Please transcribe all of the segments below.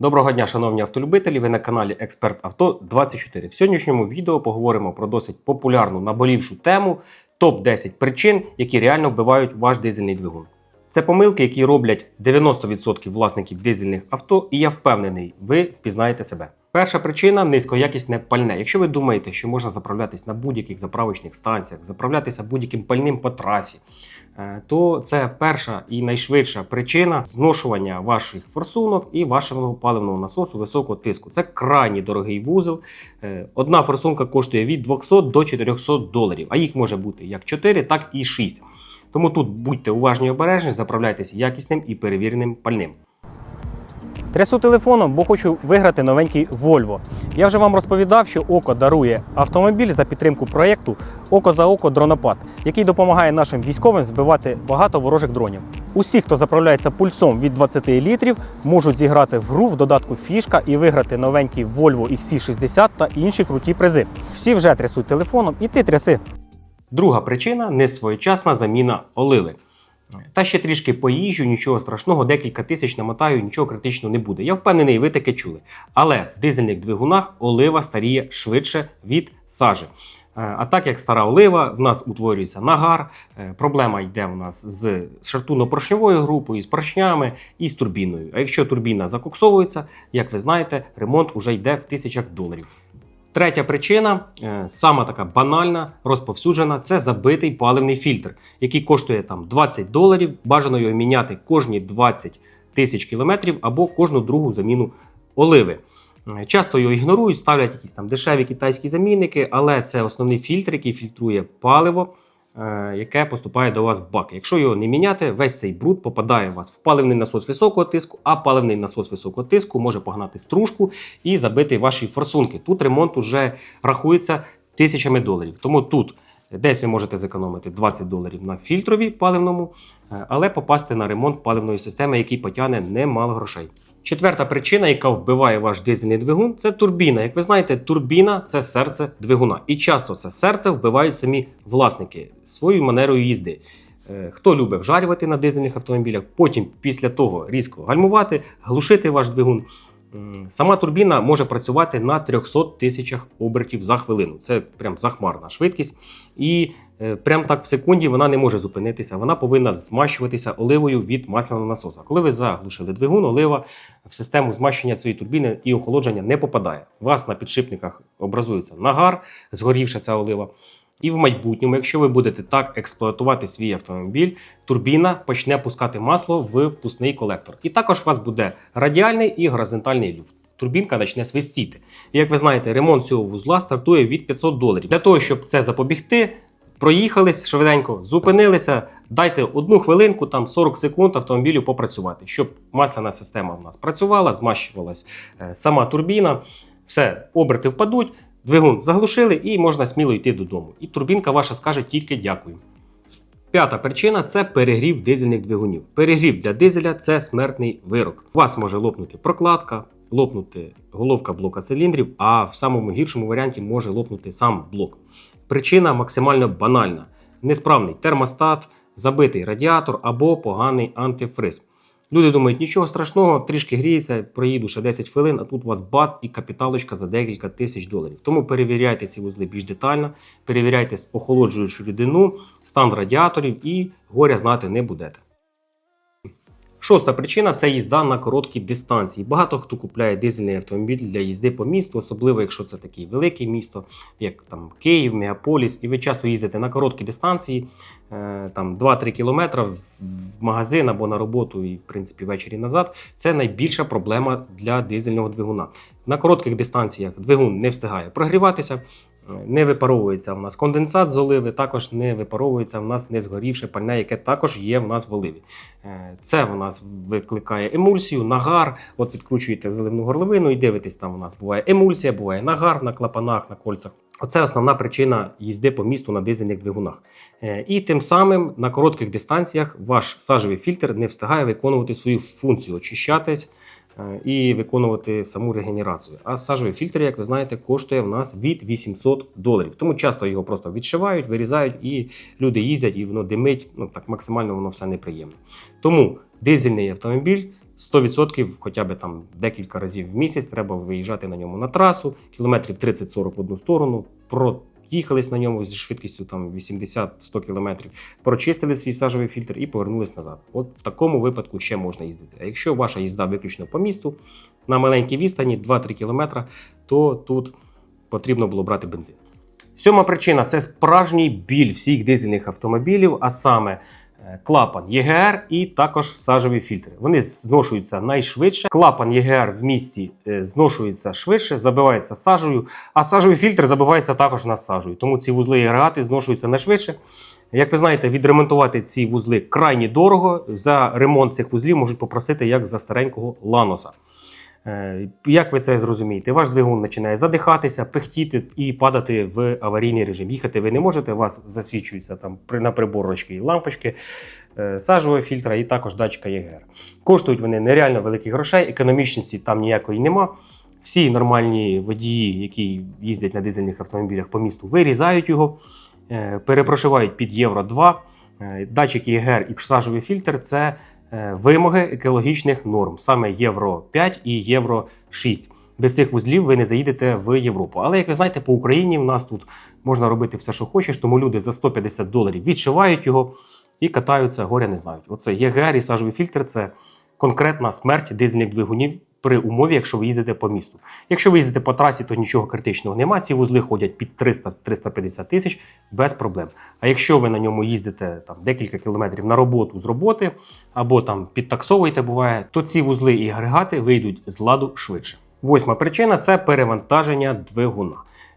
Доброго дня, шановні автолюбителі. Ви на каналі Експерт Авто 24. В сьогоднішньому відео поговоримо про досить популярну наболівшу тему топ-10 причин, які реально вбивають ваш дизельний двигун. Це помилки, які роблять 90% власників дизельних авто, і я впевнений, ви впізнаєте себе. Перша причина низькоякісне пальне. Якщо ви думаєте, що можна заправлятись на будь-яких заправочних станціях, заправлятися будь-яким пальним по трасі, то це перша і найшвидша причина зношування ваших форсунок і вашого паливного насосу високого тиску. Це крайні дорогий вузол. Е, Одна форсунка коштує від 200 до 400 доларів, а їх може бути як 4, так і 6. Тому тут будьте уважні і обережні, заправляйтеся якісним і перевіреним пальним. Трясу телефоном, бо хочу виграти новенький Volvo. Я вже вам розповідав, що Око дарує автомобіль за підтримку проєкту Око за око дронопад, який допомагає нашим військовим збивати багато ворожих дронів. Усі, хто заправляється пульсом від 20 літрів, можуть зіграти в гру в додатку фішка і виграти новенький Volvo XC60 та інші круті призи. Всі вже трясуть телефоном, і ти тряси. Друга причина несвоєчасна заміна оливи. Та ще трішки поїжджу, нічого страшного, декілька тисяч намотаю, нічого критичного не буде. Я впевнений, ви таке чули. Але в дизельних двигунах олива старіє швидше від сажі. Е, А так як стара олива, в нас утворюється нагар. е, Проблема йде у нас з шартунно-поршньовою групою, з поршнями і з турбіною. А якщо турбіна закоксовується, як ви знаєте, ремонт уже йде в тисячах доларів. Третя причина, е, сама така банальна, розповсюджена, це забитий паливний фільтр, який коштує там 20 доларів. Бажано його міняти кожні 20 тисяч кілометрів або кожну другу заміну оливи. Е, Часто його ігнорують, ставлять якісь там дешеві китайські замінники, але це основний фільтр, який фільтрує паливо, яке поступає до вас в бак. Якщо його не міняти, весь цей бруд попадає у вас в паливний насос високого тиску, а паливний насос високого тиску може погнати стружку і забити ваші форсунки. Тут ремонт уже рахується тисячами доларів. Тому тут десь ви можете зекономити 20 доларів на фільтрові паливному, е, але попасти на ремонт паливної системи, який потягне немало грошей. Четверта причина, яка вбиває ваш дизельний двигун, це турбіна. Як ви знаєте, турбіна це серце двигуна. І часто це серце вбивають самі власники своєю манерою їзди. Е, Хто любить вжарювати на дизельних автомобілях, потім після того різко гальмувати, глушити ваш двигун. Сама турбіна може працювати на 300 тисячах обертів за хвилину. Це прям захмарна швидкість. І прям так в секунді вона не може зупинитися. Вона повинна змащуватися оливою від масляного насоса. Коли ви заглушили двигун, олива в систему змащення цієї турбіни і охолодження не попадає. У вас на підшипниках образується нагар, згорівша ця олива. І в майбутньому, якщо ви будете так експлуатувати свій автомобіль, турбіна почне пускати масло в впускний колектор. І також у вас буде радіальний і горизонтальний люфт. Турбінка почне свистіти. І як ви знаєте, ремонт цього вузла стартує від 500 доларів. Для того, щоб це запобігти, проїхались швиденько, зупинилися, дайте одну хвилинку, там 40 секунд автомобілю попрацювати, щоб масляна система в нас працювала, змащувалась е, сама турбіна, все, оберти впадуть, двигун заглушили і можна сміло йти додому. І турбінка ваша скаже тільки дякую. П'ята причина це перегрів дизельних двигунів. Перегрів для дизеля це смертний вирок. У вас може лопнути прокладка, лопнути головка блока циліндрів, а в самому гіршому варіанті може лопнути сам блок. Причина максимально банальна: несправний термостат, забитий радіатор або поганий антифриз. Люди думають, нічого страшного, трішки гріється, проїду ще 10 хвилин, а тут у вас бац і капіталочка за декілька тисяч доларів. Тому перевіряйте ці вузли більш детально, перевіряйте охолоджуючу рідину, стан радіаторів і горя знати не будете. Шоста причина це їзда на короткі дистанції. Багато хто купляє дизельний автомобіль для їзди по місту, особливо якщо це таке велике місто, як там Київ, Мегаполіс, і ви часто їздите на короткі дистанції, е, там 2-3 кілометри в в магазин або на роботу, і в принципі ввечері назад. Це найбільша проблема для дизельного двигуна. На коротких дистанціях двигун не встигає прогріватися. Не випаровується в нас конденсат з оливи, також не випаровується в нас не згорівше пальне, яке також є в нас в оливі. Е, Це в нас викликає емульсію, нагар. От відкручуєте заливну горловину і дивитесь, там у нас буває емульсія, буває нагар на клапанах, на кольцах. Оце основна причина їзди по місту на дизельних двигунах. Е, І тим самим на коротких дистанціях ваш сажевий фільтр не встигає виконувати свою функцію очищатись і виконувати саму регенерацію. А сажевий фільтр, як ви знаєте, коштує в нас від 800 доларів. Тому часто його просто відшивають, вирізають, і люди їздять, і воно димить. Ну так максимально воно все неприємно. Тому дизельний автомобіль 100% хоча б там декілька разів в місяць треба виїжджати на ньому на трасу, кілометрів 30-40 в одну сторону, проїхались на ньому зі швидкістю там 80-100 кілометрів, прочистили свій сажовий фільтр і повернулись назад. От в такому випадку ще можна їздити. А якщо ваша їзда виключно по місту на маленькій відстані 2-3 км, то тут потрібно було брати бензин. Сьома причина це справжній біль всіх дизельних автомобілів, а саме клапан ЄГР і також сажеві фільтри. Вони зношуються найшвидше. Клапан ЄГР в місті е, зношується швидше, забивається сажею, а сажовий фільтр забивається також на сажею. Тому ці вузли і агрегати зношуються найшвидше. Як ви знаєте, відремонтувати ці вузли крайні дорого. За ремонт цих вузлів можуть попросити як за старенького ланоса. Е, Як ви це зрозумієте? Ваш двигун починає задихатися, пихтіти і падати в аварійний режим. Їхати ви не можете, у вас засвічуються там на приборочки і лампочки е, сажового фільтра і також датчика ЄГР. Коштують вони нереально великих грошей, економічності там ніякої нема. Всі нормальні водії, які їздять на дизельних автомобілях по місту, вирізають його, е, перепрошивають під Євро 2. Е, Датчик ЄГР і сажовий фільтр це вимоги екологічних норм, саме Євро 5 і Євро 6. Без цих вузлів ви не заїдете в Європу. Але як ви знаєте, по Україні в нас тут можна робити все, що хочеш, тому люди за 150 доларів відшивають його і катаються, горя не знають. Оце ЄГР і сажовий фільтр це конкретна смерть дизельних двигунів при умові, якщо ви їздите по місту. Якщо ви їздите по трасі, то нічого критичного немає. Ці вузли ходять під 300-350 тисяч без проблем. А якщо ви на ньому їздите там декілька кілометрів на роботу з роботи, або там підтаксовуєте, буває, то ці вузли і агрегати вийдуть з ладу швидше. Восьма причина це перевантаження двигуна.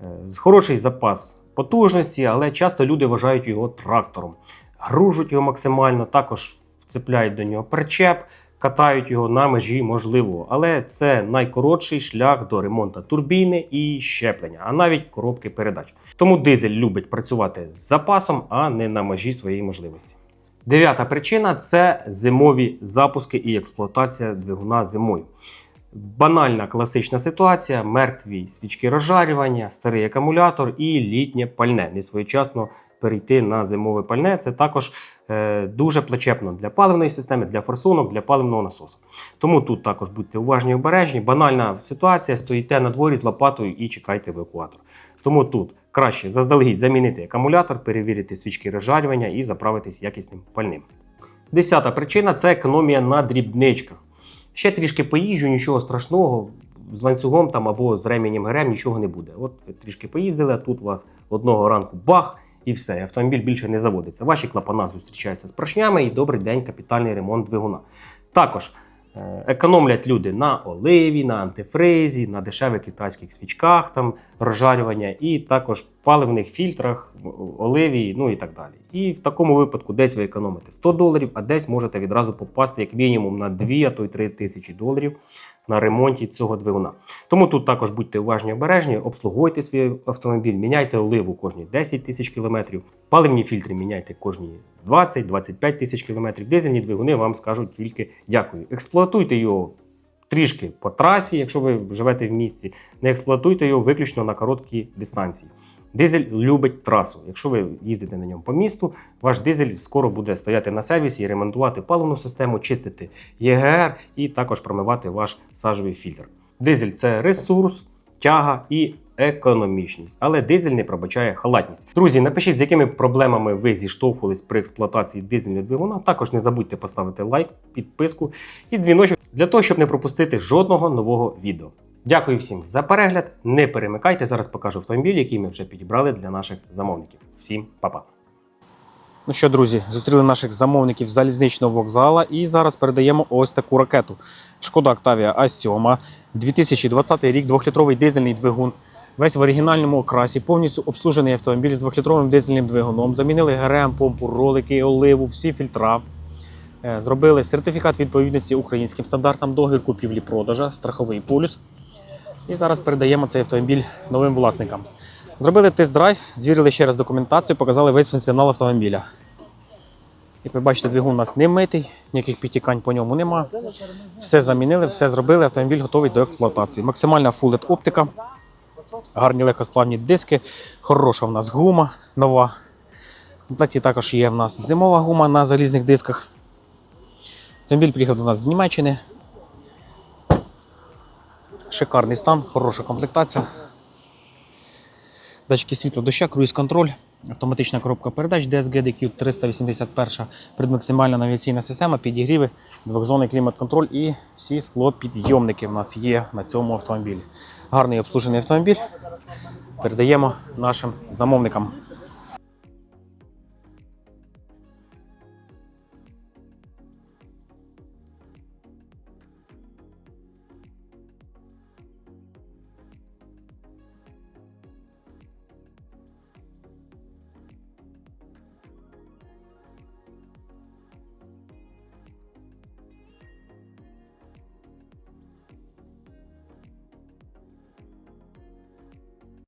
Е, хороший запас потужності, але часто люди вважають його трактором. Гружуть його максимально, також вцепляють до нього причеп, катають його на межі можливо. Але це найкоротший шлях до ремонту турбіни і щеплення, а навіть коробки передач. Тому дизель любить працювати з запасом, а не на межі своєї можливості. Дев'ята причина це зимові запуски і експлуатація двигуна зимою. Банальна класична ситуація: мертві свічки розжарювання, старий акумулятор і літнє пальне. Несвоєчасно перейти на зимове пальне. Це також е, дуже плачепно для паливної системи, для форсунок, для паливного насосу. Тому тут також будьте уважні і обережні. Банальна ситуація: стоїте на дворі з лопатою і чекайте евакуатор. Тому тут краще заздалегідь замінити акумулятор, перевірити свічки розжарювання і заправитись якісним пальним. Десята причина це економія на дрібничках. Ще трішки поїжджу, нічого страшного. З ланцюгом там або з ременем ГРМ нічого не буде. От ви трішки поїздили, а тут у вас одного ранку бах і все. Автомобіль більше не заводиться. Ваші клапана зустрічаються з поршнями і добрий день капітальний ремонт двигуна. Також е, економлять люди на оливі, на антифризі, на дешевих китайських свічках, там розжарювання, і також паливних фільтрах, оливі, ну і так далі. І в такому випадку десь ви економите 100 доларів, а десь можете відразу попасти як мінімум на 2, а то й 3 тисячі доларів на ремонті цього двигуна. Тому тут також будьте уважні обережні, обслуговуйте свій автомобіль, міняйте оливу кожні 10 тисяч кілометрів, паливні фільтри міняйте кожні 20-25 тисяч кілометрів. Дизельні двигуни вам скажуть тільки дякую. Експлуатуйте його трішки по трасі, якщо ви живете в місті, не експлуатуйте його виключно на короткі дистанції. Дизель любить трасу. Якщо ви їздите на ньому по місту, ваш дизель скоро буде стояти на сервісі і ремонтувати паливну систему, чистити ЄГР і також промивати ваш сажовий фільтр. Дизель це ресурс, тяга і економічність, але дизель не пробачає халатність. Друзі, напишіть, з якими проблемами ви зіштовхувались при експлуатації дизельного двигуна. Також не забудьте поставити лайк, підписку і дзвіночок для того, щоб не пропустити жодного нового відео. Дякую всім за перегляд. Не перемикайте. Зараз покажу автомобіль, який ми вже підібрали для наших замовників. Всім па-па! Ну що, друзі, зустріли наших замовників залізничного вокзала і зараз передаємо ось таку ракету. Шкода Octavia A7, 2020 рік, 2-літровий дизельний двигун. Весь в оригінальному окрасі, повністю обслужений автомобіль з 2-літровим дизельним двигуном. Замінили ГРМ, помпу, ролики, оливу, всі фільтра. Е, Зробили сертифікат відповідності українським стандартам, договір купівлі-продажа, страховий полюс. І зараз передаємо цей автомобіль новим власникам. Зробили тест-драйв, звірили ще раз документацію, показали весь функціонал автомобіля. Як ви бачите, двигун у нас не митий, ніяких підтікань по ньому нема. Все замінили, все зробили, автомобіль готовий до експлуатації. Максимальна LED оптика, гарні легкосплавні диски, хороша в нас гума нова. В комплекті також є в нас зимова гума на залізних дисках. Автомобіль приїхав до нас з Німеччини, шикарний стан, хороша комплектація. Датчики світла доща, круїз-контроль, автоматична коробка передач DSG DQ 381, предмаксимальна навігаційна система, підігріви, двохзонний клімат-контроль і всі склопідйомники в нас є на цьому автомобілі. Гарний обслужений автомобіль. Передаємо нашим замовникам.